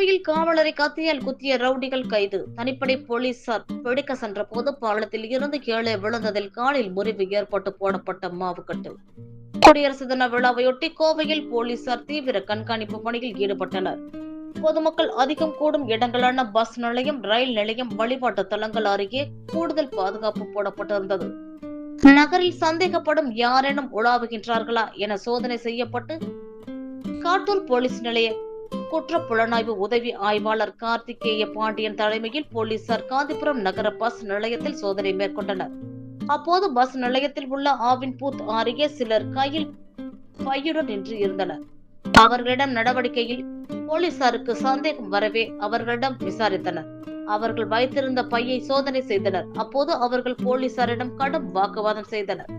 கோவையில் காவலரை கத்தியால் குத்திய ரவுடிகள் கைது. தனிப்படை போலீசார் பிடிக்க சென்ற போது பாலத்தில் இருந்து கீழே விழுந்ததில் காலில் முறிவு ஏற்பட்டு போடப்பட்ட மாவுக்கட்டு குடியரசு தின விழாவையொட்டி கோவையில் போலீசார் தீவிர கண்காணிப்பு பணியில் ஈடுபட்டனர். பொதுமக்கள் அதிகம் கூடும் இடங்களான பஸ் நிலையம் ரயில் நிலையம் வழிபாட்டு தலங்கள் அருகே கூடுதல் பாதுகாப்பு போடப்பட்டிருந்தது. நகரில் சந்தேகப்படும் யாரேனும் உலாவுகின்றார்களா என சோதனை செய்யப்பட்டு காட்டூர் போலீஸ் நிலைய குற்ற புலனாய்வு உதவி ஆய்வாளர் கார்த்திகேய பாண்டியன் தலைமையில் போலீசார் காந்திபுரம் நகர பஸ் நிலையத்தில் சோதனை மேற்கொண்டனர். அப்போது பஸ் நிலையத்தில் உள்ள ஆவின் பூத் அருகே சிலர் கையில் பையுடன் நின்று இருந்தனர். அவர்களிடம் நடவடிக்கையில் போலீசாருக்கு சந்தேகம் வரவே அவர்களிடம் விசாரித்தனர். அவர்கள் வைத்திருந்த பையை சோதனை செய்தனர். அப்போது அவர்கள் போலீசாரிடம் கடும் வாக்குவாதம் செய்தனர்.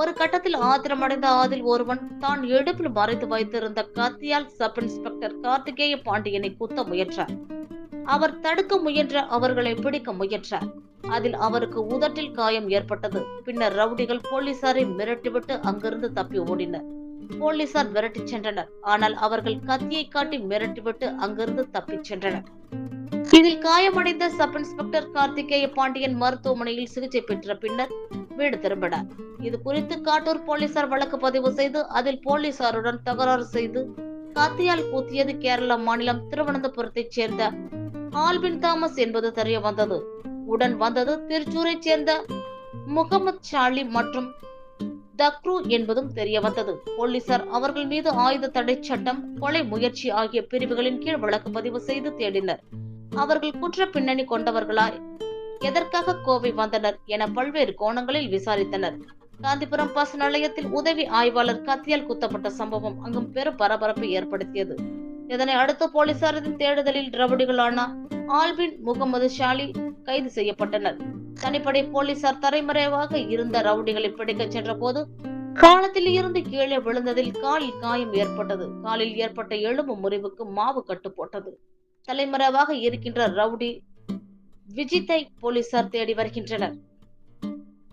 ஒரு கட்டத்தில் ஆத்திரமடைந்த ஆதில் ஒருவன் தான் இடுப்பில் மறைத்து வைத்திருந்த கத்தியால் சப் இன்ஸ்பெக்டர் கார்த்திகேய பாண்டியனை குத்த முயன்றார். அவர் தடுக்க முயன்ற அவர்களை பிடிக்க முயன்றார். அதில் அவருக்கு உதட்டில் காயம் ஏற்பட்டது. பின்னர் ரவுடிகள் போலீசாரை மிரட்டிவிட்டு அங்கிருந்து தப்பி ஓடினர். போலீசார் விரட்டிச் சென்றனர். ஆனால் அவர்கள் கத்தியை காட்டி மிரட்டிவிட்டு அங்கிருந்து தப்பிச் சென்றனர். இதில் காயமடைந்த சப் இன்ஸ்பெக்டர் கார்த்திகேய பாண்டியன் மருத்துவமனையில் சிகிச்சை பெற்ற பின்னர் வீடு திரும்பினார் இது குறித்து காட்டூர் போலீசார் வழக்கு பதிவு செய்து அதில் போலீசாருடன் தகராறு செய்து கத்தியால் கூத்தியது கேரள மாநிலம் திருவனந்தபுரத்தைச் சேர்ந்த ஆல்பின் தாமஸ் என்பது தெரிய வந்தது. உடன் வந்தது திருச்சூரைச் சேர்ந்த முகமது ஷாலி மற்றும் தக்ரு என்பதும் தெரிய வந்தது. போலீசார் அவர்கள் மீது ஆயுத தடை சட்டம் கொலை முயற்சி ஆகிய பிரிவுகளின் கீழ் வழக்கு பதிவு செய்து தேடினர். அவர்கள் குற்ற பின்னணி கொண்டவர்களாய் எதற்காக கோவை வந்தனர் என பல்வேறு கோணங்களில் விசாரித்தனர். காந்திபுரம் பஸ் நிலையத்தில் உதவி ஆய்வாளர் கத்தியால் குத்தப்பட்ட சம்பவம் அங்கும் பெரும் பரபரப்பை ஏற்படுத்தியது. இதனை அடுத்து போலீசாரின் தேடுதலில் ரவுடிகளான ஆல்பின் முகமது ஷாலி கைது செய்யப்பட்டனர். தனிப்படை போலீசார் தரைமறைவாக இருந்த ரவுடிகளை பிடிக்கச் சென்ற போது காலத்தில் இருந்து கீழே விழுந்ததில் காலில் காயம் ஏற்பட்டது. காலில் ஏற்பட்ட எலும்பு முறிவுக்கு மாவு கட்டு போட்டது. தலைமறைவாக இருக்கின்ற ரவுடி விஜித்தை போலீசார் தேடி வருகின்றனர்.